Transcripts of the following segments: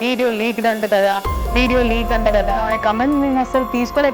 Video leaked అంట కదా video leak అంట కదా ఆ కమెంట్ నేను అసలు తీసుకోలే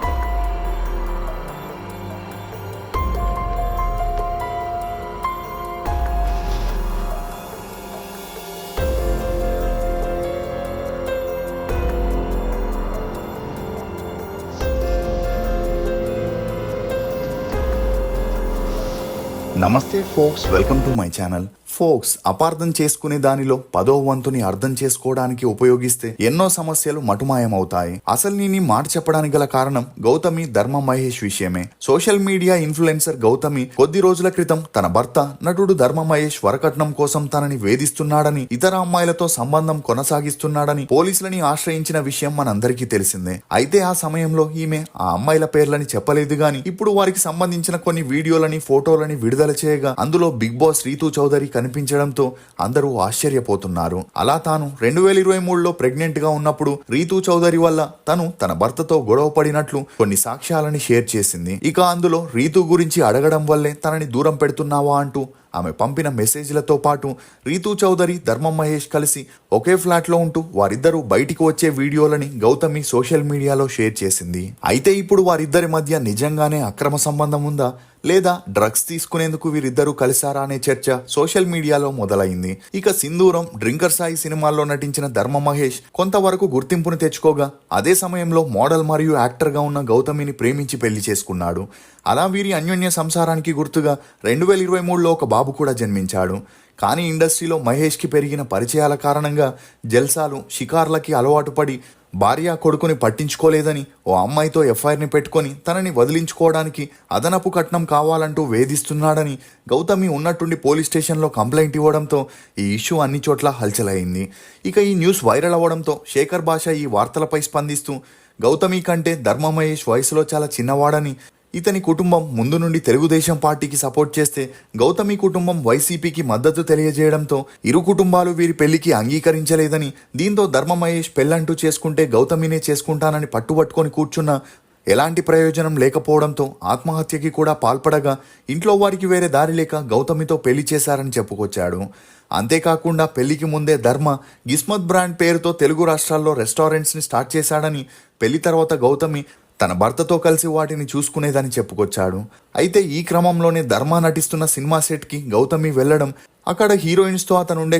నమస్తే folks welcome to my channel folks అపార్థం చేసుకునే దానిలో పదో వంతుని అర్థం చేసుకోవడానికి ఉపయోగిస్తే ఎన్నో సమస్యలు మటుమాయమవుతాయి. అసలు నేను మాట చెప్పడానికి గల కారణం గౌతమి ధర్మ మహేష్ విషయమే. సోషల్ మీడియా ఇన్ఫ్లుయెన్సర్ గౌతమి కొద్ది రోజుల క్రితం తన భర్త నటుడు ధర్మ మహేష్ వరకట్నం కోసం తనని వేధిస్తున్నాడని ఇతర అమ్మాయిలతో సంబంధం కొనసాగిస్తున్నాడని పోలీసులని ఆశ్రయించిన విషయం మనందరికీ తెలిసిందే. అయితే ఆ సమయంలో ఈమె ఆ అమ్మాయిల పేర్లని చెప్పలేదు గాని ఇప్పుడు వారికి సంబంధించిన కొన్ని వీడియోలని ఫోటోలని విడుదల చేయగా అందులో బిగ్ బాస్ రీతూ చౌదరి కనిపించడంతో అందరూ ఆశ్చర్యపోతున్నారు. అలా తాను రెండు వేల ఇరవై మూడులో ప్రెగ్నెంట్గా ఉన్నప్పుడు రీతూ చౌదరి వల్ల తను తన భర్తతో గొడవ పడినట్లు కొన్ని సాక్ష్యాలని షేర్ చేసింది. ఇక అందులో రీతూ గురించి అడగడం వల్లే తనని దూరం పెడుతున్నావా అంటూ ఆమె పంపిన మెసేజ్లతో పాటు రీతూ చౌదరి ధర్మం మహేష్ కలిసి ఒకే ఫ్లాట్లో ఉంటూ వారిద్దరూ బయటికి వచ్చే వీడియోలని గౌతమి సోషల్ మీడియాలో షేర్ చేసింది. అయితే ఇప్పుడు వారిద్దరి మధ్య నిజంగానే అక్రమ సంబంధం ఉందా? లేదా డ్రగ్స్ తీసుకునేందుకు వీరిద్దరూ కలిసారా అనే చర్చ సోషల్ మీడియాలో మొదలైంది. ఇక సింధూరం డ్రింకర్ సాయి సినిమాల్లో నటించిన ధర్మ మహేష్ కొంతవరకు గుర్తింపును తెచ్చుకోగా అదే సమయంలో మోడల్ మరియు యాక్టర్గా ఉన్న గౌతమిని ప్రేమించి పెళ్ళి చేసుకున్నాడు. అలా వీరి అన్యోన్య సంసారానికి గుర్తుగా రెండు వేల ఇరవై మూడులో ఒక బాబు కూడా జన్మించాడు. కానీ ఇండస్ట్రీలో మహేష్కి పెరిగిన పరిచయాల కారణంగా జల్సాలు షికార్లకి అలవాటు పడి భార్య కొడుకుని పట్టించుకోలేదని ఓ అమ్మాయితో ఎఫ్ఐఆర్ని పెట్టుకొని తనని వదిలించుకోవడానికి అదనపు కట్నం కావాలంటూ వేధిస్తున్నాడని గౌతమి ఉన్నట్టుండి పోలీస్ స్టేషన్లో కంప్లైంట్ ఇవ్వడంతో ఈ ఇష్యూ అన్ని చోట్ల హల్చలైంది ఇక ఈ న్యూస్ వైరల్ అవ్వడంతో శేఖర్ భాష ఈ వార్తలపై స్పందిస్తూ గౌతమి కంటే ధర్మ మహేష్ వయసులో చాలా చిన్నవాడని ఇతని కుటుంబం ముందు నుండి తెలుగుదేశం పార్టీకి సపోర్ట్ చేస్తే గౌతమి కుటుంబం వైసీపీకి మద్దతు తెలియజేయడంతో ఇరు కుటుంబాలు వీరి పెళ్ళికి అంగీకరించలేదని దీంతో ధర్మ మహేష్ పెళ్ళంటూ చేసుకుంటే గౌతమినే చేసుకుంటానని పట్టుబట్టుకొని కూర్చున్న ఎలాంటి ప్రయోజనం లేకపోవడంతో ఆత్మహత్యకి కూడా పాల్పడగా ఇంట్లో వారికి వేరే దారి లేక గౌతమితో పెళ్ళి చేశారని చెప్పుకొచ్చాడు. అంతేకాకుండా పెళ్ళికి ముందే ధర్మ గిస్మత్ బ్రాండ్ పేరుతో తెలుగు రాష్ట్రాల్లో రెస్టారెంట్స్ని స్టార్ట్ చేశాడని పెళ్ళి తర్వాత గౌతమి తన భర్తతో కలిసి వాటిని చూసుకునేదని చెప్పుకొచ్చాడు. అయితే ఈ క్రమంలోనే ధర్మ నటిస్తున్న సినిమా సెట్కి గౌతమి వెళ్ళడం అక్కడ హీరోయిన్స్తో అతను ఉండే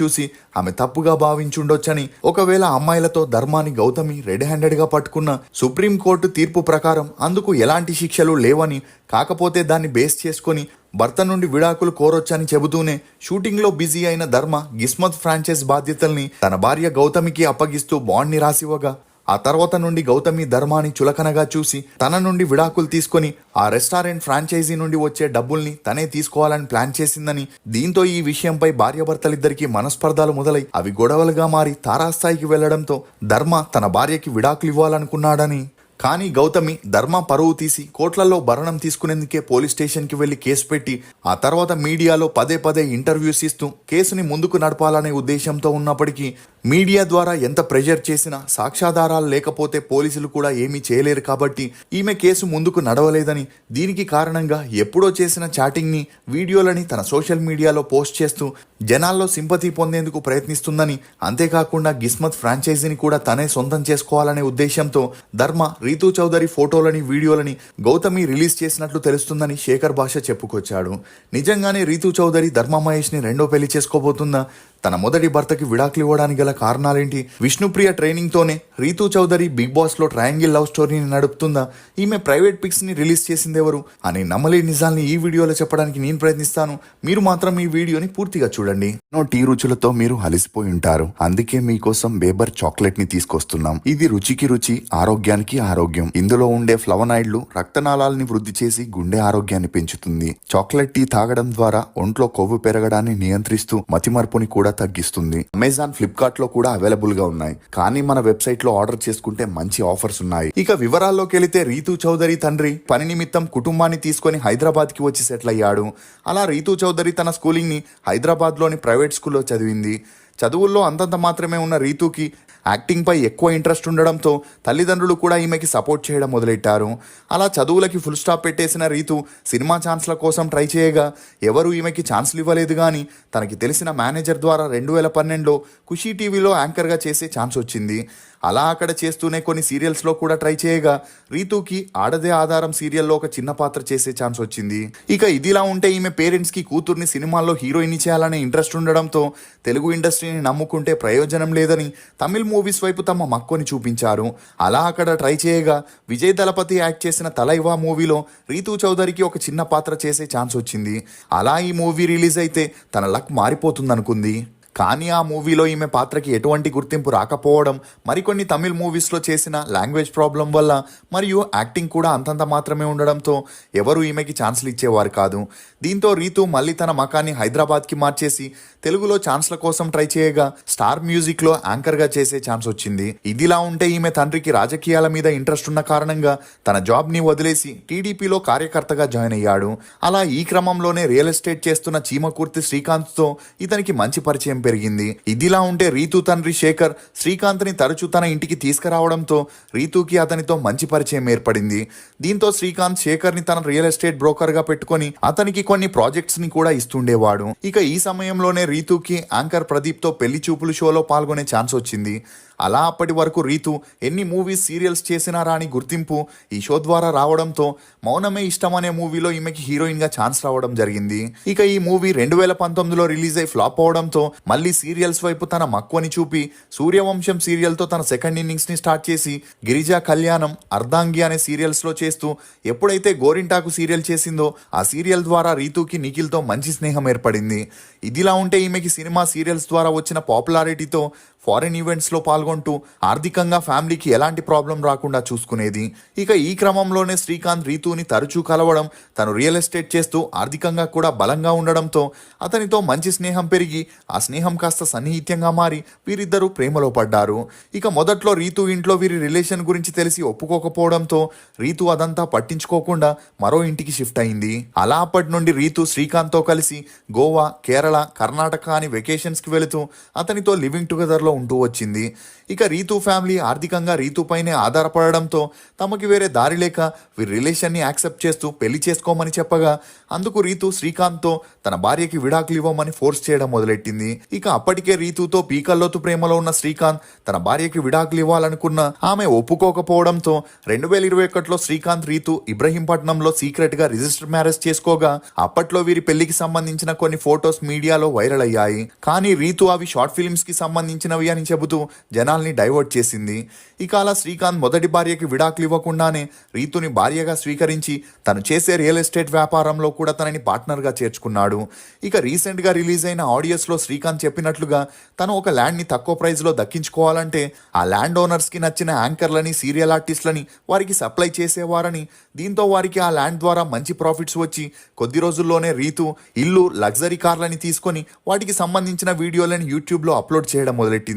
చూసి ఆమె తప్పుగా భావించుండొచ్చని ఒకవేళ అమ్మాయిలతో ధర్మాని గౌతమి రెడ్ హ్యాండెడ్గా పట్టుకున్న సుప్రీంకోర్టు తీర్పు ప్రకారం అందుకు ఎలాంటి శిక్షలు లేవని కాకపోతే దాన్ని బేస్ చేసుకొని భర్త నుండి విడాకులు కోరొచ్చని చెబుతూనే షూటింగ్లో బిజీ అయిన ధర్మ గిస్మత్ ఫ్రాంచైజ్ బాధ్యతల్ని తన భార్య గౌతమికి అప్పగిస్తూ బాండ్ని రాసివ్వగా ఆ తర్వాత నుండి గౌతమి ధర్మాని చులకనగా చూసి తన నుండి విడాకులు తీసుకొని ఆ రెస్టారెంట్ ఫ్రాంచైజీ నుండి వచ్చే డబ్బుల్ని తనే తీసుకోవాలని ప్లాన్ చేసిందని దీంతో ఈ విషయంపై భార్యాభర్తలిద్దరికీ మనస్పర్ధాలు మొదలై అవి గొడవలుగా మారి తారాస్థాయికి వెళ్ళడంతో ధర్మ తన భార్యకి విడాకులు ఇవ్వాలనుకున్నాడని కానీ గౌతమి ధర్మ పరువు తీసి కోట్లలో భరణం తీసుకునేందుకే పోలీస్ స్టేషన్కి వెళ్ళి కేసు పెట్టి ఆ తర్వాత మీడియాలో పదే పదే ఇంటర్వ్యూస్ ఇస్తూ కేసుని ముందుకు నడపాలనే ఉద్దేశంతో ఉన్నప్పటికీ మీడియా ద్వారా ఎంత ప్రెషర్ చేసినా సాక్ష్యాధారాలు లేకపోతే పోలీసులు కూడా ఏమీ చేయలేరు కాబట్టి ఈమె కేసు ముందుకు నడవలేదని దీనికి కారణంగా ఎప్పుడో చేసిన చాటింగ్ని వీడియోలని తన సోషల్ మీడియాలో పోస్ట్ చేస్తూ జనాల్లో సింపతి పొందేందుకు ప్రయత్నిస్తుందని అంతేకాకుండా గిస్మత్ ఫ్రాంచైజీని కూడా తనే సొంతం చేసుకోవాలనే ఉద్దేశంతో ధర్మ రీతూ చౌదరి ఫోటోలని వీడియోలని గౌతమి రిలీజ్ చేసినట్లు తెలుస్తుందని శేఖర్ భాష చెప్పుకొచ్చాడు. నిజంగానే రీతూ చౌదరి ధర్మ మహేష్ని రెండో పెళ్ళి చేసుకోబోతుందా తన మొదటి భర్తకి విడాకులు ఇవ్వడానికి గల కారణాలేంటి? విష్ణుప్రియ ట్రైనింగ్ తోనే రీతూ చౌదరి బిగ్ బాస్లో ట్రయాంగిల్ లవ్ స్టోరీని నడుపుతుందా? ఈమె ప్రైవేట్ పిక్స్ని రిలీజ్ చేసింది ఎవరు? అనే నమ్మలేని నిజాల్ని ఈ వీడియోలో చెప్పడానికి నేను ప్రయత్నిస్తాను. మీరు మాత్రం ఈ వీడియోని పూర్తిగా చూడండి. ఎన్నో టీ రుచులతో మీరు అలసిపోయి ఉంటారు. అందుకే మీకోసం బేబర్ చాక్లెట్ని తీసుకొస్తున్నాం. ఇది రుచికి రుచి ఆరోగ్యానికి ఆరోగ్యం. ఇందులో ఉండే ఫ్లవనాయిడ్లు రక్తనాళాలని వృద్ధి చేసి గుండె ఆరోగ్యాన్ని పెంచుతుంది. చాక్లెట్ టీ తాగడం ద్వారా ఒంట్లో కొవ్వు పెరగడాన్ని నియంత్రిస్తూ మతిమర్పుని కూడా తగ్గిస్తుంది. అమెజాన్ ఫ్లిప్కార్ట్లో కూడా అవైలబుల్గా ఉన్నాయి. కానీ మన వెబ్సైట్లో ఆర్డర్ చేసుకుంటే మంచి ఆఫర్స్ ఉన్నాయి. ఇక వివరాల్లోకి వెళితే రీతు చౌదరి తండ్రి. పని నిమిత్తం కుటుంబాన్ని తీసుకొని హైదరాబాద్కి వచ్చి సెటిల్ అయ్యాడు. అలా రీతు చౌదరి తన స్కూలింగ్ని హైదరాబాద్లోని ప్రైవేట్ స్కూల్లో చదివింది. చదువుల్లో అంతంత మాత్రమే ఉన్న రీతుకి యాక్టింగ్ పై ఎక్కువ ఇంట్రెస్ట్ ఉండడంతో తల్లిదండ్రులు కూడా ఈమెకి సపోర్ట్ చేయడం మొదలెట్టారు. అలా చదువులకి ఫుల్ స్టాప్ పెట్టేసిన రీతు సినిమా ఛాన్స్ల కోసం ట్రై చేయగా ఎవరు ఈమెకి ఛాన్స్లు ఇవ్వలేదు కానీ తనకి తెలిసిన మేనేజర్ ద్వారా రెండు వేల పన్నెండులో ఖుషీ టీవీలో యాంకర్గా చేసే ఛాన్స్ వచ్చింది. అలా అక్కడ చేస్తూనే కొన్ని సీరియల్స్లో కూడా ట్రై చేయగా రీతూకి ఆడదే ఆధారం సీరియల్లో ఒక చిన్న పాత్ర చేసే ఛాన్స్ వచ్చింది. ఇక ఇదిలా ఉంటే ఈమె పేరెంట్స్కి కూతుర్ని సినిమాల్లో హీరోయిన్ చేయాలనే ఇంట్రెస్ట్ ఉండడంతో తెలుగు ఇండస్ట్రీని నమ్ముకుంటే ప్రయోజనం లేదని తమిళ్ మూవీస్ వైపు తమ మక్కువని చూపించారు. అలా అక్కడ ట్రై చేయగా విజయ్ దళపతి యాక్ట్ చేసిన తలైవా మూవీలో రీతూ చౌదరికి ఒక చిన్న పాత్ర చేసే ఛాన్స్ వచ్చింది. అలా ఈ మూవీ రిలీజ్ అయితే తన లక్ మారిపోతుందనుకుంది. కానీ ఆ మూవీలో ఈమె పాత్రకి ఎటువంటి గుర్తింపు రాకపోవడం మరికొన్ని తమిళ్ మూవీస్లో చేసిన లాంగ్వేజ్ ప్రాబ్లం వల్ల మరియు యాక్టింగ్ కూడా అంతంత మాత్రమే ఉండడంతో ఎవరు ఈమెకి ఛాన్సులు ఇచ్చేవారు కాదు. దీంతో రీతు మళ్ళీ తన మకాన్ని హైదరాబాద్కి మార్చేసి తెలుగులో ఛాన్స్ల కోసం ట్రై చేయగా స్టార్ మ్యూజిక్లో యాంకర్గా చేసే ఛాన్స్ వచ్చింది. ఇదిలా ఉంటే ఈమె తండ్రికి రాజకీయాల మీద ఇంట్రెస్ట్ ఉన్న కారణంగా తన జాబ్ని వదిలేసి టీడీపీలో కార్యకర్తగా జాయిన్ అయ్యాడు. అలా ఈ క్రమంలోనే రియల్ ఎస్టేట్ చేస్తున్న చీమకుర్తి శ్రీకాంత్తో ఇతనికి మంచి పరిచయం పెరిగింది. ఇదిలా ఉంటే రీతు తండ్రి శేఖర్ శ్రీకాంత్ని తరచూ తన ఇంటికి తీసుకురావడంతో రీతుకి అతనితో మంచి పరిచయం ఏర్పడింది. దీంతో శ్రీకాంత్ శేఖర్ని తన రియల్ ఎస్టేట్ బ్రోకర్గా పెట్టుకొని అతనికి కొన్ని ప్రాజెక్ట్స్ని కూడా ఇస్తుండేవాడు. ఇక ఈ సమయంలోనే రీతూకి యాంకర్ ప్రదీప్తో పెళ్ళి చూపులు షోలో పాల్గొనే ఛాన్స్ వచ్చింది. అలా అప్పటి వరకు రీతు ఎన్ని మూవీస్ సీరియల్స్ చేసినా రాని గుర్తింపు ఈ షో ద్వారా రావడంతో మౌనమే ఇష్టం అనే మూవీలో ఈమెకి హీరోయిన్గా ఛాన్స్ రావడం జరిగింది. ఇక ఈ మూవీ రెండు వేల పంతొమ్మిదిలో రిలీజ్ అయి ఫ్లాప్ అవడంతో మళ్ళీ సీరియల్స్ వైపు తన మక్కువని చూపి సూర్యవంశం సీరియల్తో తన సెకండ్ ఇన్నింగ్స్ని స్టార్ట్ చేసి గిరిజా కళ్యాణం అర్ధాంగి అనే సీరియల్స్లో చేస్తూ ఎప్పుడైతే గోరింటాకు సీరియల్ చేసిందో ఆ సీరియల్ ద్వారా రీతుకి నిఖిల్తో మంచి స్నేహం ఏర్పడింది. ఇదిలా ఉంటే ఈమెకి సినిమా సీరియల్స్ ద్వారా వచ్చిన పాపులారిటీతో ఫారిన్ ఈవెంట్స్లో పాల్గొంటూ ఆర్థికంగా ఫ్యామిలీకి ఎలాంటి ప్రాబ్లం రాకుండా చూసుకునేది. ఇక ఈ క్రమంలోనే శ్రీకాంత్ రీతుని తరచూ కలవడం తను రియల్ ఎస్టేట్ చేస్తూ ఆర్థికంగా కూడా బలంగా ఉండడంతో అతనితో మంచి స్నేహం పెరిగి ఆ స్నేహం కాస్త సన్నిహిత్యంగా మారి వీరిద్దరూ ప్రేమలో పడ్డారు. ఇక మొదట్లో రీతు ఇంట్లో వీరి రిలేషన్ గురించి తెలిసి ఒప్పుకోకపోవడంతో రీతు అదంతా పట్టించుకోకుండా మరో ఇంటికి షిఫ్ట్ అయింది. అలా అప్పటి నుండి రీతు శ్రీకాంత్తో కలిసి గోవా కేరళ కర్ణాటక అని వెకేషన్స్కి వెళుతూ అతనితో లివింగ్ టుగెదర్లో ఉంటూ వచ్చింది. ఇక రీతు ఫ్యామిలీ ఆర్థికంగా రీతుపైనే ఆధారపడడంతో తమకి వేరే దారి లేక వీరి రిలేషన్ని యాక్సెప్ట్ చేస్తూ పెళ్ళి చేసుకోమని చెప్పగా అందుకు రీతు శ్రీకాంత్తో తన భార్యకి విడాకులు ఇవ్వమని ఫోర్స్ చేయడం మొదలెట్టింది. ఇక అప్పటికే రీతుతో పీకల్లోతు ప్రేమలో ఉన్న శ్రీకాంత్ తన భార్యకి విడాకులు ఇవ్వాలనుకున్న ఆమె ఒప్పుకోకపోవడంతో రెండు వేల ఇరవై ఒకటిలో శ్రీకాంత్ రీతు ఇబ్రహీంపట్నంలో సీక్రెట్గా రిజిస్టర్ మ్యారేజ్ చేసుకోగా అప్పట్లో వీరి పెళ్ళికి సంబంధించిన కొన్ని ఫొటోస్ మీడియాలో వైరల్ అయ్యాయి. కానీ రీతు అవి షార్ట్ ఫిల్మ్స్కి సంబంధించినవి అని చెబుతూ జనాల్ని డైవర్ట్ చేసింది. ఇక అలా శ్రీకాంత్ మొదటి భార్యకి విడాకులు ఇవ్వకుండానే రీతుని భార్యగా స్వీకరించి తను చేసే రియల్ ఎస్టేట్ వ్యాపారంలో కూడా తనని పార్ట్నర్గా చేర్చుకున్నాడు. ఇక రీసెంట్గా రిలీజ్ అయిన ఆడియోస్లో శ్రీకాంత్ చెప్పినట్లుగా తను ఒక ల్యాండ్ని తక్కువ ప్రైజ్లో దక్కించుకోవాలంటే ఆ ల్యాండ్ ఓనర్స్కి నచ్చిన యాంకర్లని సీరియల్ ఆర్టిస్ట్లని వారికి సప్లై చేసేవారని దీంతో వారికి ఆ ల్యాండ్ ద్వారా మంచి ప్రాఫిట్స్ వచ్చి కొద్ది రోజుల్లోనే రీతు ఇల్లు లగ్జరీ కార్లని తీసుకొని వాటికి సంబంధించిన వీడియోలను యూట్యూబ్లో అప్లోడ్ చేయడం మొదలెట్టింది.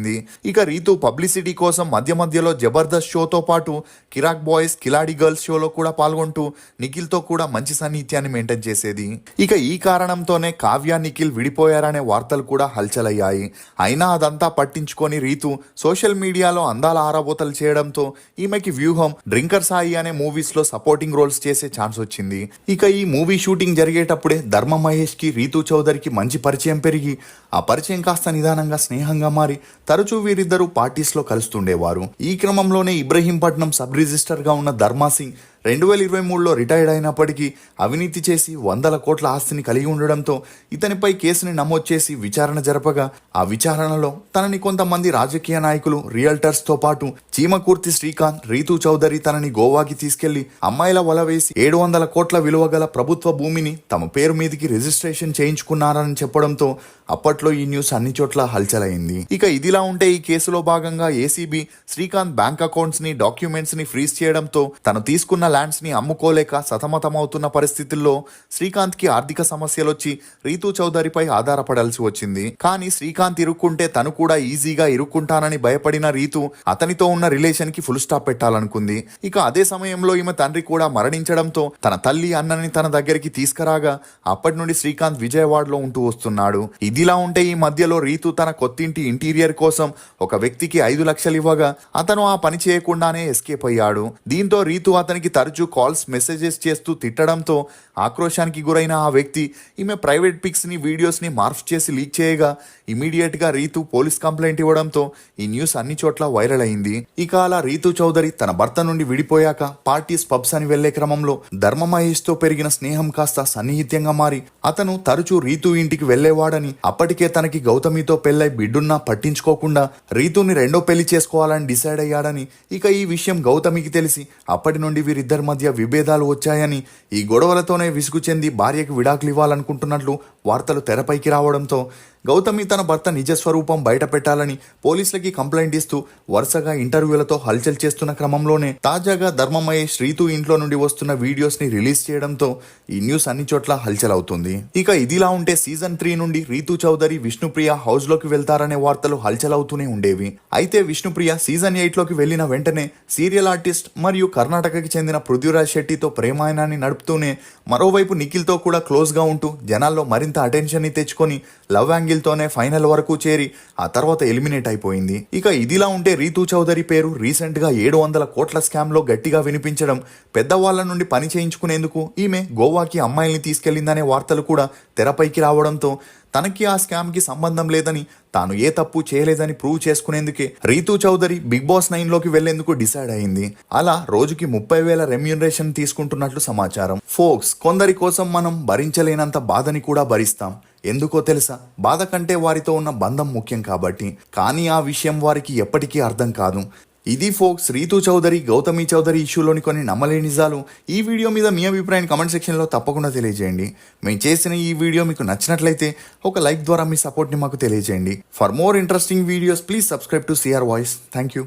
ఇక రీతు పబ్లిసిటీ కోసం మధ్య మధ్యలో జబర్దస్త్ షోతో పాటు కిరాక్ బాయ్స్ కిలాడి గర్ల్స్ షోలో కూడా పాల్గొంటూ నిఖిల్తో కూడా మంచి సాన్నిహిత్యాన్ని మెయింటైన్ చేసేది. ఇక ఈ కారణంతోనే కావ్య నిఖిల్ విడిపోయారనే వార్తలు కూడా హల్చలయ్యాయి. అయినా అదంతా పట్టించుకొని రీతు సోషల్ మీడియాలో అందాల ఆరాబోతలు చేయడంతో ఈమెకి వ్యూహం డ్రింకర్ సాయి అనే మూవీస్లో సపోర్టింగ్ రోల్స్ చేసే ఛాన్స్ వచ్చింది. ఇక ఈ మూవీ షూటింగ్ జరిగేటప్పుడే ధర్మ మహేష్కి రీతు చౌదరికి మంచి పరిచయం పెరిగి ఆ పరిచయం కాస్త నిదానంగా స్నేహంగా మారి తరచూ వీరిద్దరూ పార్టీస్లో కలుస్తుండేవారు. ఈ క్రమంలోనే ఇబ్రహీంపట్నం సబ్ రిజిస్టర్గా ఉన్న ధర్మాసింగ్ రెండు వేల ఇరవై మూడులో రిటైర్డ్ అయినప్పటికీ అవినీతి చేసి వందల కోట్ల ఆస్తిని కలిగి ఉండడంతో ఇతనిపై కేసుని నమోదు చేసి విచారణ జరపగా ఆ విచారణలో తనని కొంతమంది రాజకీయ నాయకులు రియల్టర్స్తో పాటు చీమకూర్తి శ్రీకాంత్ రీతు చౌదరి తనని గోవాకి తీసుకెళ్ళి అమ్మాయిల వల వేసి ఏడు వందల కోట్ల విలువ గల ప్రభుత్వ భూమిని తమ పేరు మీదకి రిజిస్ట్రేషన్ చేయించుకున్నారని చెప్పడంతో అప్పట్లో ఈ న్యూస్ అన్ని చోట్ల హల్చలైంది. ఇక ఇదిలా ఉంటే ఈ కేసులో భాగంగా ఏసీబీ శ్రీకాంత్ బ్యాంక్ అకౌంట్స్ని డాక్యుమెంట్స్ని ఫ్రీజ్ చేయడంతో తను తీసుకున్న ల్యాండ్స్ అమ్ముకోలేక సతమతమవుతున్న పరిస్థితుల్లో శ్రీకాంత్కి ఆర్థిక సమస్యలు వచ్చి రీతూ చౌదరిపై ఆధారపడాల్సి వచ్చింది. కానీ శ్రీకాంత్ ఇరుక్కుంటే తను కూడా ఈజీగా ఇరుక్కుంటానని భయపడిన రీతు అతనితో ఉన్న రిలేషన్కి ఫుల్ స్టాప్ పెట్టాలనుకుంది. ఇక అదే సమయంలో ఈమె తండ్రి కూడా మరణించడంతో తన తల్లి అన్నని తన దగ్గరికి తీసుకురాగా అప్పటి నుండి శ్రీకాంత్ విజయవాడలో ఉంటూ వస్తున్నాడు. ఇదిలా ఉంటే ఈ మధ్యలో రీతు తన కొత్తింటి ఇంటీరియర్ కోసం ఒక వ్యక్తికి ఐదు లక్షలు ఇవ్వగా అతను ఆ పని చేయకుండానే ఎస్కేప్ అయ్యాడు. దీంతో రీతు అతనికి తరచూ కాల్స్ మెసేజెస్ చేస్తూ తిట్టడంతో ఆక్రోశానికి గురైన ఆ వ్యక్తి ఈమె ప్రైవేట్ పిక్స్ని వీడియోస్ని మార్ఫ్ చేసి లీక్ చేయగా ఇమీడియట్గా రీతు పోలీస్ కంప్లైంట్ ఇవ్వడంతో ఈ న్యూస్ అన్ని చోట్ల వైరల్ అయింది. ఇక అలా రీతు చౌదరి తన భర్త నుండి విడిపోయాక పార్టీస్ పబ్స్ అని వెళ్ళే క్రమంలో ధర్మ మహేష్తో పెరిగిన స్నేహం కాస్త సన్నిహిత్యంగా మారి అతను తరచూ రీతు ఇంటికి వెళ్ళేవాడని అప్పటికే తనకి గౌతమితో పెళ్ళై బిడ్డున్నా పట్టించుకోకుండా రీతుని రెండో పెళ్ళి చేసుకోవాలని డిసైడ్ అయ్యాడని ఇక ఈ విషయం గౌతమికి తెలిసి అప్పటి నుండి వీరిద్దరి మధ్య విభేదాలు వచ్చాయని ఈ గొడవలతోనే విసుగు చెంది భార్యకు విడాకులు ఇవ్వాలనుకుంటున్నట్లు వార్తలు తెరపైకి రావడంతో గౌతమి తన భర్త నిజ స్వరూపం బయట పెట్టాలని పోలీసులకి కంప్లైంట్ ఇస్తూ వరుసగా ఇంటర్వ్యూలతో హల్చల్ చేస్తున్న క్రమంలోనే తాజాగా ధర్మమయ్య శ్రీతు ఇంట్లో నుండి వస్తున్న వీడియోస్ని రిలీజ్ చేయడంతో ఈ న్యూస్ అన్ని చోట్ల హల్చల్ అవుతుంది ఇక ఇదిలా ఉంటే సీజన్ త్రీ నుండి రీతు చౌదరి విష్ణుప్రియ హౌస్లోకి వెళ్తారనే వార్తలు హల్చల్ అవుతూనే ఉండేవి. అయితే విష్ణుప్రియ సీజన్ ఎయిట్లోకి వెళ్ళిన వెంటనే సీరియల్ ఆర్టిస్ట్ మరియు కర్ణాటకకి చెందిన పృథ్వీరాజ్ శెట్టితో ప్రేమాయణాన్ని నడుపుతూనే మరోవైపు నిఖిల్తో కూడా క్లోజ్గా ఉంటూ జనాల్లో మరింత అటెన్షన్ని తెచ్చుకొని లవ్ యాంగిల్ తోనే ఫైనల్ వరకు చేరి ఆ తర్వాత ఎలిమినేట్ అయిపోయింది. ఇక ఇదిలా ఉంటే రీతూ చౌదరి పేరు రీసెంట్గా ఏడు వందల కోట్ల స్కామ్లో గట్టిగా వినిపించడం పెద్దవాళ్ళ నుండి పని చేయించుకునేందుకు ఈమె గోవాకి అమ్మాయిల్ని తీసుకెళ్ళిందనే వార్తలు కూడా తెరపైకి రావడంతో తనకి ఆ స్కామ్కి సంబంధం లేదని తాను ఏ తప్పు చేయలేదని ప్రూవ్ చేసుకునేందుకే రీతూ చౌదరి బిగ్ బాస్ నైన్లోకి వెళ్ళేందుకు డిసైడ్ అయింది. అలా రోజుకి ముప్పై వేల రెమ్యూనరేషన్ తీసుకుంటున్నట్లు సమాచారం. ఫోక్స్ కొందరి కోసం మనం భరించలేనంత బాధని కూడా భరిస్తాం. ఎందుకో తెలుసా? బాధ కంటే వారితో ఉన్న బంధం ముఖ్యం కాబట్టి. కానీ ఆ విషయం వారికి ఎప్పటికీ అర్థం కాదు. ఇది ఫోక్స్ రీతు చౌదరి గౌతమి చౌదరి ఇష్యూలోని కొన్ని నమ్మలేని నిజాలు. ఈ వీడియో మీద మీ అభిప్రాయం కమెంట్ సెక్షన్లో తప్పకుండా తెలియజేయండి. మేము చేసిన ఈ వీడియో మీకు నచ్చినట్లయితే ఒక లైక్ ద్వారా మీ సపోర్ట్ని మాకు తెలియజేయండి. For more interesting videos please subscribe to CR voice thank you